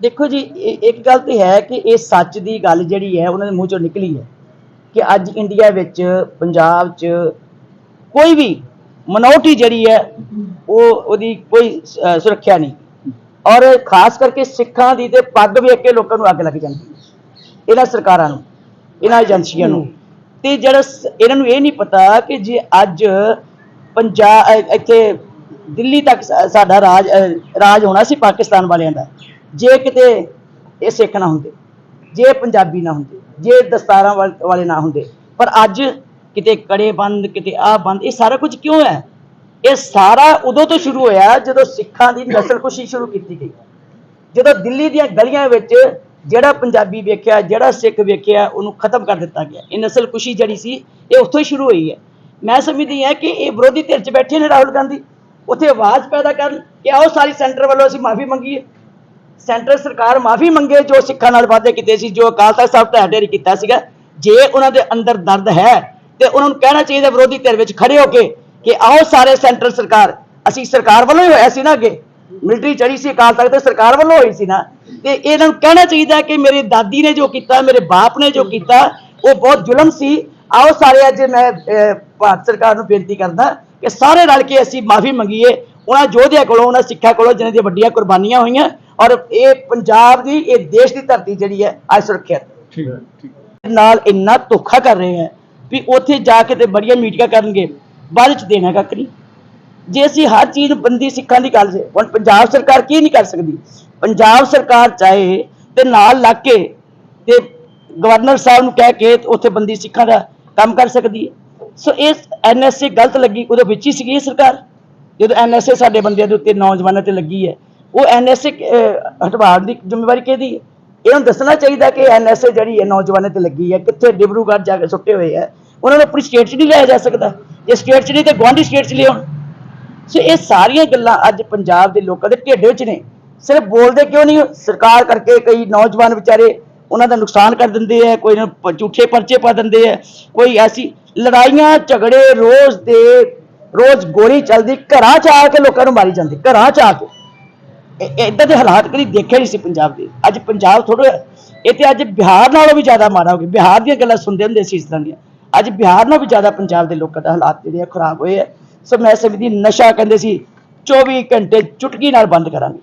ਦੇਖੋ ਜੀ ਇੱਕ ਗੱਲ ਤੇ ਹੈ ਕਿ ਇਹ ਸੱਚ ਦੀ ਗੱਲ ਜਿਹੜੀ ਹੈ, ਉਹਨਾਂ ਦੇ ਮੂੰਹ ਚੋਂ ਨਿਕਲੀ ਹੈ ਕਿ ਅੱਜ ਇੰਡੀਆ ਵਿੱਚ, ਪੰਜਾਬ 'ਚ ਕੋਈ ਵੀ ਮਨੋਰਟੀ ਜਿਹੜੀ ਹੈ, ਉਹ ਉਹਦੀ ਕੋਈ ਸੁਰੱਖਿਆ ਨਹੀਂ। ਔਰ ਖਾਸ ਕਰਕੇ ਸਿੱਖਾਂ ਦੀ ਤੇ ਪੱਗ ਵੇਖ ਕੇ ਲੋਕਾਂ ਨੂੰ ਅੱਗ ਲੱਗ ਜਾਂਦੀ ਇਹਨਾਂ ਸਰਕਾਰਾਂ ਨੂੰ, ਇਹਨਾਂ ਏਜੰਸੀਆਂ ਨੂੰ। ਤੇ ਜਿਹੜਾ ਇਹਨਾਂ ਨੂੰ ਇਹ ਨਹੀਂ ਪਤਾ ਕਿ ਜੇ ਅੱਜ ਪੰਜਾਬ ਇੱਥੇ ਦਿੱਲੀ ਤੱਕ ਸਾਡਾ ਰਾਜ ਰਾਜ ਹੋਣਾ ਸੀ ਪਾਕਿਸਤਾਨ ਵਾਲਿਆਂ ਦਾ। ਜੇ ਕਿਤੇ ਇਹ ਸਿੱਖ ਨਾ ਹੁੰਦੇ, ਜੇ ਪੰਜਾਬੀ ਨਾ ਹੁੰਦੇ, ਜੇ ਦਸਤਾਰਾਂ ਵਾਲ- ਵਾਲੇ ਨਾ ਹੁੰਦੇ, ਪਰ ਅੱਜ ਕਿਤੇ ਕੜੇ ਬੰਦ, ਕਿਤੇ ਆ ਬੰਦ, ਇਹ ਸਾਰਾ ਕੁਝ ਕਿਉਂ ਹੈ? ਇਹ ਸਾਰਾ ਉਦੋਂ ਤੋਂ ਸ਼ੁਰੂ ਹੋਇਆ ਜਦੋਂ ਸਿੱਖਾਂ ਦੀ ਨਸਲਕੁਸ਼ੀ ਸ਼ੁਰੂ ਕੀਤੀ ਗਈ। ਜਦੋਂ ਦਿੱਲੀ ਦੀਆਂ ਗਲੀਆਂ ਵਿੱਚ ਜਿਹੜਾ ਪੰਜਾਬੀ ਵੇਖਿਆ, ਜਿਹੜਾ ਸਿੱਖ ਵੇਖਿਆ, ਉਹਨੂੰ ਖਤਮ ਕਰ ਦਿੱਤਾ ਗਿਆ। ਇਹ ਨਸਲਕੁਸ਼ੀ ਜਿਹੜੀ ਸੀ, ਇਹ ਉੱਥੋਂ ਹੀ ਸ਼ੁਰੂ ਹੋਈ ਹੈ। ਮੈਂ ਸਮਝਦੀ ਹਾਂ ਕਿ ਇਹ ਵਿਰੋਧੀ ਧਿਰ 'ਚ ਬੈਠੇ ਨੇ ਰਾਹੁਲ ਗਾਂਧੀ। ਉੱਥੇ ਆਵਾਜ਼ ਪੈਦਾ ਕਰਨ ਕਿ ਆਓ ਸਾਰੀ ਸੈਂਟਰ ਵੱਲੋਂ ਅਸੀਂ ਮਾਫੀ ਮੰਗੀਏ। ਸੈਂਟਰ ਸਰਕਾਰ ਮਾਫੀ ਮੰਗੇ, ਜੋ ਸਿੱਖਾਂ ਨਾਲ ਵਾਅਦੇ ਕੀਤੇ ਸੀ, ਜੋ ਅਕਾਲ ਤਖਤ ਸਾਹਿਬ ਢਹਿ ਢੇਰੀ ਕੀਤਾ ਸੀਗਾ, ਜੇ ਉਹਨਾਂ ਦੇ ਅੰਦਰ ਦਰਦ ਹੈ, ਤੇ ਉਹਨਾਂ ਨੂੰ ਕਹਿਣਾ ਚਾਹੀਦਾ ਵਿਰੋਧੀ ਧਿਰ ਵਿੱਚ ਖੜੇ ਹੋ ਕੇ ਕਿ ਆਓ ਸਾਰੇ ਸੈਂਟਰ ਸਰਕਾਰ, ਅਸੀਂ ਸਰਕਾਰ ਵੱਲੋਂ ਹੀ ਹੋਇਆ ਸੀ ਨਾ ਅੱਗੇ। ਮਿਲਟਰੀ ਚੜੀ ਸੀ, ਅਕਾਲ ਤਖਤ ਤੇ ਸਰਕਾਰ ਵੱਲੋਂ ਹੋਈ ਸੀ ਨਾ। ਤੇ ਇਹਨਾਂ ਨੂੰ ਕਹਿਣਾ ਚਾਹੀਦਾ ਕਿ ਮੇਰੀ ਦਾਦੀ ਨੇ ਜੋ ਕੀਤਾ, ਮੇਰੇ ਬਾਪ ਨੇ ਜੋ ਕੀਤਾ, ਉਹ ਬਹੁਤ ਜ਼ੁਲਮ ਸੀ। ਆਓ ਸਾਰੇ ਅੱਜ ਮੈਂ ਭਾਰਤ ਸਰਕਾਰ ਨੂੰ ਬੇਨਤੀ ਕਰਦਾ ਕਿ ਸਾਰੇ ਰਲ ਕੇ ਅਸੀਂ ਮਾਫੀ ਮੰਗੀਏ। ਉਹਨਾਂ ਯੋਧਿਆਂ ਕੋਲੋਂ ਉਹਨਾਂ ਸਿੱਖਾਂ ਕੋਲੋਂ ਜਿਨ੍ਹਾਂ ਦੀਆਂ ਵੱਡੀਆਂ ਕੁਰਬਾਨੀਆਂ ਹੋਈਆਂ ਔਰ ਇਹ ਪੰਜਾਬ ਦੀ ਇਹ ਦੇਸ਼ ਦੀ ਧਰਤੀ ਜਿਹੜੀ ਹੈ ਅੱਜ ਸੁਰੱਖਿਅਤ। ਠੀਕ ਹੈ। ਠੀਕ ਨਾਲ ਇੰਨਾ ਧੋਖਾ ਕਰ ਰਹੇ ਹੈ ਵੀ ਉੱਥੇ ਜਾ ਕੇ ਤੇ ਬੜੀਆਂ ਮੀਟਿੰਗਾਂ ਕਰਨਗੇ ਬਾਅਦ ਚ ਦੇਣਾ ਕੱਖ ਨਹੀਂ। ਜੇ ਅਸੀਂ ਹਰ ਚੀਜ਼ ਬੰਦੀ ਸਿੱਖਾਂ ਦੀ ਗੱਲ ਸੇ ਹੁਣ ਪੰਜਾਬ ਸਰਕਾਰ ਕੀ ਨਹੀਂ ਕਰ ਸਕਦੀ? ਪੰਜਾਬ ਸਰਕਾਰ ਚਾਹੇ ਤੇ ਨਾਲ ਲੱਗ ਕੇ ਤੇ ਗਵਰਨਰ ਸਾਹਿਬ ਨੂੰ ਕਹਿ ਕੇ ਉੱਥੇ ਬੰਦੀ ਸਿੱਖਾਂ ਦਾ ਕੰਮ ਕਰ ਸਕਦੀ ਹੈ। ਸੋ ਇਸ ਐਨਐਸਏ ਗਲਤ ਲੱਗੀ, ਉਦੋਂ ਵਿੱਚ ਹੀ ਸੀਗੀ ਇਹ ਸਰਕਾਰ। ਜਦੋਂ ਐਨਐਸਏ ਸਾਡੇ ਬੰਦਿਆਂ ਦੇ ਉੱਤੇ ਨੌਜਵਾਨਾਂ ਤੇ ਲੱਗੀ ਹੈ, ਉਹ ਐਨਐਸਏ ਹਟਵਾਉਣ ਦੀ ਜ਼ਿੰਮੇਵਾਰੀ ਕਿਹਦੀ ਹੈ? ਇਹ ਇਹਨੂੰ ਦੱਸਣਾ ਚਾਹੀਦਾ ਕਿ ਐਨਐਸਏ ਜਿਹੜੀ ਹੈ ਨੌਜਵਾਨਾਂ ਤੇ ਲੱਗੀ ਹੈ, ਕਿੱਥੇ ਡਿਬਰੂਗੜ੍ਹ ਜਾ ਕੇ ਸੁੱਟੇ ਹੋਏ ਹੈ। ਉਹਨਾਂ ਨੂੰ ਆਪਣੀ ਸਟੇਟ 'ਚ ਨਹੀਂ ਲਿਆ ਜਾ ਸਕਦਾ। ਜੇ ਸਟੇਟ 'ਚ ਨਹੀਂ ਤੇ ਗੁਆਂਢੀ ਸਟੇਟ 'ਚ ਲਿਆਉਣ। ਸੋ ਇਹ ਸਾਰੀਆਂ ਗੱਲਾਂ ਅੱਜ ਪੰਜਾਬ ਦੇ ਲੋਕਾਂ ਦੇ ਢਿੱਡ ਵਿੱਚ ਨੇ। ਸਿਰਫ ਬੋਲਦੇ ਕਿਉਂ ਨਹੀਂ ਸਰਕਾਰ ਕਰਕੇ ਕਈ ਨੌਜਵਾਨ ਵਿਚਾਰੇ ਉਹਨਾਂ ਦਾ ਨੁਕਸਾਨ ਕਰ ਦਿੰਦੇ ਆ, ਕੋਈ ਨਾ ਪ- ਝੂਠੇ ਪਰਚੇ ਪਾ ਦਿੰਦੇ ਆ, ਕੋਈ ਐਸੀ ਲੜਾਈਆਂ, ਝਗੜੇ ਰੋਜ਼ ਦੇ, ਰੋਜ਼ ਗੋਲੀ ਚੱਲਦੀ, ਘਰਾਂ 'ਚ ਆ ਕੇ ਲੋਕਾਂ ਨੂੰ ਮਾਰੀ ਜਾਂਦੀ, ਘਰਾਂ 'ਚ ਆ ਕੇ। ਇਦਾਂ ਦੇ ਹਾਲਾਤ ਕਦੀ ਦੇਖੇ ਨਹੀਂ ਸੀ ਪੰਜਾਬ ਦੇ। ਅੱਜ ਪੰਜਾਬ ਥੋੜਾ ਇਹ ਤੇ ਅੱਜ ਬਿਹਾਰ ਨਾਲੋਂ ਵੀ ਜ਼ਿਆਦਾ ਮਾੜਾ ਹੋ ਗਿਆ। ਬਿਹਾਰ ਦੀਆਂ ਗੱਲਾਂ ਸੁਣਦੇ ਹੁੰਦੇ ਸੀ ਇਸ ਤਰ੍ਹਾਂ ਦੀਆਂ। ਅੱਜ ਬਿਹਾਰ ਨਾਲੋਂ ਵੀ ਜ਼ਿਆਦਾ ਪੰਜਾਬ ਦੇ ਲੋਕਾਂ ਦਾ ਹਾਲਾਤ ਜਿਹੜੇ ਆ ਖਰਾਬ ਹੋਏ ਆ। ਸੋ ਮੈਂ ਸਮਝਦੀ ਨਸ਼ਾ ਕਹਿੰਦੇ ਸੀ 24 ਘੰਟੇ ਚੁਟਕੀ ਨਾਲ ਬੰਦ ਕਰਾਂਗੇ।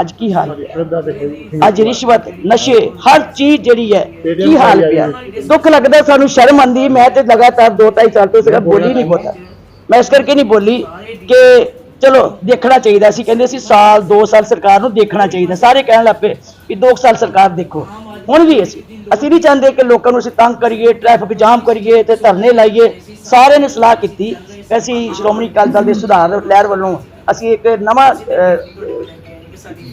ਅੱਜ ਕੀ ਹਾਲ ਹੈ? ਅੱਜ ਰਿਸ਼ਵਤ ਨਸ਼ੇ ਹਰ ਚੀਜ਼ ਜਿਹੜੀ ਹੈ ਕੀ ਹਾਲ ਪਿਆ? ਦੁੱਖ ਲੱਗਦਾ ਸਾਨੂੰ ਸ਼ਰਮ ਆਂਦੀ ਮੈਂ ਤੇ ਲਗਾਤਾਰ ਦੋ ਢਾਈ ਸਾਲ ਤੋਂ ਸਿਰਫ ਬੋਲੀ ਨਹੀਂ ਬੋਲਦਾ ਮੈਂ ਇਸ ਕਰਕੇ ਨਹੀਂ ਬੋਲੀ ਕਿ ਚਲੋ ਦੇਖਣਾ ਚਾਹੀਦਾ ਸੀ। ਕਹਿੰਦੇ ਸੀ ਸਾਲ 2 ਸਾਲ ਸਰਕਾਰ ਨੂੰ ਦੇਖਣਾ ਚਾਹੀਦਾ। ਸਾਰੇ ਕਹਿਣ ਲੱਪੇ ਕਿ 2 ਸਾਲ ਸਰਕਾਰ ਦੇਖੋ। ਹੁਣ ਵੀ ਅਸੀਂ ਅਸੀਂ ਨਹੀਂ ਚਾਹੁੰਦੇ ਕਿ ਲੋਕਾਂ ਨੂੰ ਅਸੀਂ ਤੰਗ ਕਰੀਏ ਟ੍ਰੈਫਿਕ ਜਾਮ ਕਰੀਏ ਤੇ ਧਰਨੇ ਲਾਈਏ। ਸਾਰਿਆਂ ਨੇ ਸਲਾਹ ਕੀਤੀ ਕਿ ਅਸੀਂ ਸ਼੍ਰੋਮਣੀ ਅਕਾਲੀ ਦਲ ਦੇ ਸੁਧਾਰ ਲਹਿਰ ਵੱਲੋਂ ਅਸੀਂ ਇੱਕ ਨਵਾਂ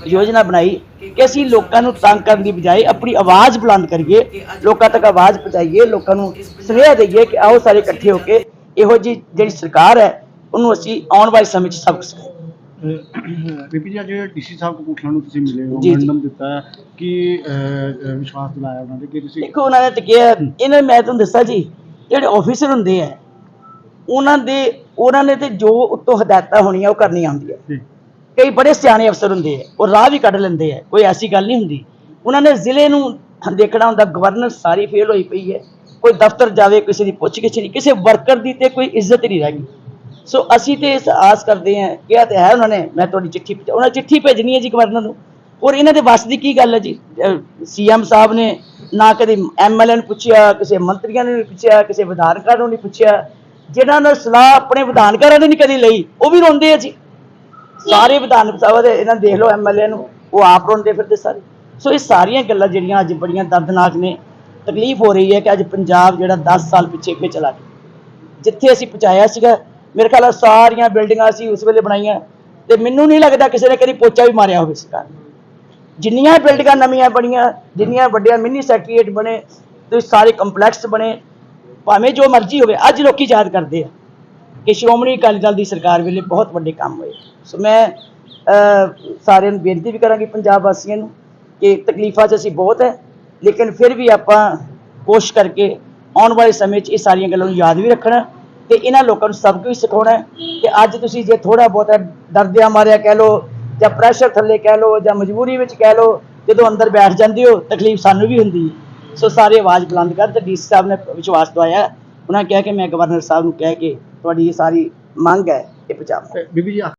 ਯੋਜਨਾ ਬਣਾਈ ਕਿ ਅਸੀਂ ਲੋਕਾਂ ਨੂੰ ਤੰਗ ਕਰਨ ਦੀ ਬਜਾਏ ਆਪਣੀ ਆਵਾਜ਼ ਬੁਲੰਦ ਕਰੀਏ ਲੋਕਾਂ ਤੱਕ ਆਵਾਜ਼ ਪਹੁੰਚਾਈਏ ਲੋਕਾਂ ਨੂੰ ਸੁਨੇਹਾ ਦਈਏ ਕਿ ਆਓ ਸਾਰੇ ਇਕੱਠੇ ਹੋ ਕੇ ਇਹੋ ਜੀ ਜਿਹੜੀ ਸਰਕਾਰ ਹੈ ਉਹਨੂੰ ਅਸੀਂ ਆਉਣ ਵਾਲੇ ਸਮੇਂ 'ਚ ਸਬਕ ਸਿਖਾਈਏ ਬੀਪੀ ਜੀ ਅੱਜ ਡੀਸੀ ਸਾਹਿਬ ਕਪੂਰਥਲਾ ਨੂੰ ਤੁਸੀਂ ਮਿਲੇ ਹੋ। ਮੈਂਡਮ ਦਿੱਤਾ ਕਿ ਵਿਸ਼ਵਾਸ ਦਿਲਾਇਆ ਉਹਨਾਂ ਦੇ ਕਿ ਤੁਸੀਂ ਦੇਖੋ ਉਹਨਾਂ ਨੇ ਤਾਂ ਕਿਹਾ ਇਹਨਾਂ ਮੈਂ ਤੁਹਾਨੂੰ ਦੱਸਾਂ ਜੀ ਜਿਹੜੇ ਆਫੀਸਰ ਹੁੰਦੇ ਆ ਉਹਨਾਂ ਦੇ ਉਹਨਾਂ ਨੇ ਤੇ ਜੋ ਉੱਤੋਂ ਹਦਾਇਤਾਂ ਹੋਣੀਆਂ ਉਹ ਕਰਨੀਆਂ ਹੁੰਦੀਆਂ। ਜੀ। ਕਈ ਬੜੇ ਸਿਆਣੇ ਅਫਸਰ ਹੁੰਦੇ ਆ ਉਹ ਰਾਹ ਵੀ ਕੱਢ ਲੈਂਦੇ ਆ ਕੋਈ ਐਸੀ ਗੱਲ ਨਹੀਂ ਹੁੰਦੀ। ਉਹਨਾਂ ਨੇ ਜ਼ਿਲ੍ਹੇ ਨੂੰ ਦੇਖਣਾ ਹੁੰਦਾ ਗਵਰਨਰ ਸਾਰੀ ਫੇਲ ਹੋਈ ਪਈ ਹੈ। ਕੋਈ ਦਫ਼ਤਰ ਜਾਵੇ ਕਿਸੇ ਦੀ ਪੁੱਛ ਗਿੱਛ ਨਹੀਂ ਕਿਸੇ ਵਰਕਰ ਦੀ ਤੇ ਕੋਈ ਇੱਜ਼ਤ ਨਹੀਂ ਰਹਿ ਗਈ। ਸੋ ਅਸੀਂ ਤੇ ਇਸ ਆਸ ਕਰਦੇ ਹਾਂ ਕਿਹਾ ਤੇ ਹੈ ਉਹਨਾਂ ਨੇ ਮੈਂ ਤੁਹਾਡੀ ਚਿੱਠੀ ਉਹਨਾਂ ਚਿੱਠੀ ਭੇਜਣੀ ਹੈ ਜੀ ਗਵਰਨਰ ਨੂੰ। ਔਰ ਇਹਨਾਂ ਦੇ ਵੱਸ ਦੀ ਕੀ ਗੱਲ ਹੈ ਜੀ? ਸੀਐਮ ਸਾਹਿਬ ਨੇ ਨਾ ਕਦੇ ਐਮਐਲਏ ਨੂੰ ਪੁੱਛਿਆ ਕਿਸੇ ਮੰਤਰੀਆਂ ਨੇ ਨਹੀਂ ਪੁੱਛਿਆ ਕਿਸੇ ਵਿਧਾਨਕਾਰ ਨੂੰ ਨਹੀਂ ਪੁੱਛਿਆ। ਜਿਨ੍ਹਾਂ ਨੇ ਸਲਾਹ ਆਪਣੇ ਵਿਧਾਨਕਾਰਾਂ ਨੇ ਨਹੀਂ ਕਦੀ ਲਈ, ਉਹ ਵੀ ਰੋਂਦੇ ਆ ਜੀ। ਸਾਰੇ ਵਿਧਾਨ ਸਭਾ ਦੇ ਇਹਨਾਂ ਦੇਖ ਲਓ ਐਮਐਲਏ ਨੂੰ, ਉਹ ਆਪ ਰੋਂਦੇ ਫਿਰਦੇ ਸਾਰੇ। ਸੋ ਇਹ ਸਾਰੀਆਂ ਗੱਲਾਂ ਜਿਹੜੀਆਂ ਅੱਜ ਬੜੀਆਂ ਦਰਦਨਾਕ ਨੇ, ਤਕਲੀਫ ਹੋ ਰਹੀ ਹੈ ਕਿ ਅੱਜ ਪੰਜਾਬ ਜਿਹੜਾ 10 ਸਾਲ ਪਿੱਛੇ ਅੱਗੇ ਚਲਾ ਗਿਆ। ਜਿੱਥੇ ਅਸੀਂ ਪਹੁੰਚਾਇਆ ਸੀਗਾ, ਮੇਰੇ ਖਿਆਲ ਸਾਰੀਆਂ ਬਿਲਡਿੰਗਾਂ ਅਸੀਂ ਉਸ ਵੇਲੇ ਬਣਾਈਆਂ, ਤੇ ਮੈਨੂੰ ਨਹੀਂ ਲੱਗਦਾ ਕਿਸੇ ਨੇ ਕਦੀ ਪੋਚਾ ਵੀ ਮਾਰਿਆ ਹੋਵੇ ਸਰਕਾਰ ਜਿੰਨੀਆਂ ਬਿਲਡਿੰਗਾਂ ਨਵੀਆਂ ਬਣੀਆਂ, ਜਿੰਨੀਆਂ ਵੱਡੀਆਂ ਮਿੰਨੀ ਸੈਕਟਰੀਏਟ ਬਣੇ, ਤੇ ਸਾਰੇ ਕੰਪਲੈਕਸ ਬਣੇ ਭਾਵੇਂ ਜੋ ਮਰਜ਼ੀ ਹੋਵੇ, ਅੱਜ ਲੋਕੀ ਯਾਦ ਕਰਦੇ ਆ ਕਿ ਸ਼੍ਰੋਮਣੀ ਅਕਾਲੀ ਦਲ ਦੀ ਸਰਕਾਰ ਵੇਲੇ ਬਹੁਤ ਵੱਡੇ ਕੰਮ ਹੋਏ। ਸੋ ਮੈਂ ਸਾਰਿਆਂ ਨੂੰ ਬੇਨਤੀ ਵੀ ਕਰਾਂਗੀ ਪੰਜਾਬ ਵਾਸੀਆਂ ਨੂੰ ਕਿ ਤਕਲੀਫਾਂ 'ਚ ਅਸੀਂ ਬਹੁਤ ਹੈ, ਲੇਕਿਨ ਫਿਰ ਵੀ ਆਪਾਂ ਕੋਸ਼ਿਸ਼ ਕਰਕੇ ਆਉਣ ਵਾਲੇ ਸਮੇਂ 'ਚ ਇਹ ਸਾਰੀਆਂ ਗੱਲਾਂ ਨੂੰ ਯਾਦ ਵੀ ਰੱਖਣਾ ਤੇ ਇਹਨਾਂ ਲੋਕਾਂ ਨੂੰ ਸਭ ਵੀ ਸਿਖਾਉਣਾ ਹੈ ਕਿ ਅੱਜ ਤੁਸੀਂ ਜੇ ਥੋੜਾ ਬਹੁਤਾ ਡਰਦਿਆਂ ਮਾਰਿਆ ਕਹਿ ਲੋ ਜਾਂ ਪ੍ਰੈਸ਼ਰ ਥੱਲੇ ਕਹਿ ਲਓ ਜਾਂ ਮਜਬੂਰੀ ਵਿੱਚ ਕਹਿ ਲਓ, ਜਦੋਂ ਅੰਦਰ ਬੈਠ ਜਾਂਦੇ ਹੋ, ਤਕਲੀਫ ਸਾਨੂੰ ਵੀ ਹੁੰਦੀ ਹੈ। ਸੋ ਸਾਰੇ ਆਵਾਜ਼ ਬੁਲੰਦ ਕਰ ਤੇ ਡੀਸੀ ਸਾਹਿਬ ਨੇ ਵਿਸ਼ਵਾਸ ਦਵਾਇਆ। ਉਹਨਾਂ ਕਿਹਾ ਕਿ ਮੈਂ ਗਵਰਨਰ ਸਾਹਿਬ ਨੂੰ ਕਹਿ ਕੇ ਤੁਹਾਡੀ ਇਹ ਸਾਰੀ ਮੰਗ ਹੈ, ਇਹ ਪਹੁੰਚਾਵਾਂ। ਤੇ ਬੀਬੀ ਜੀ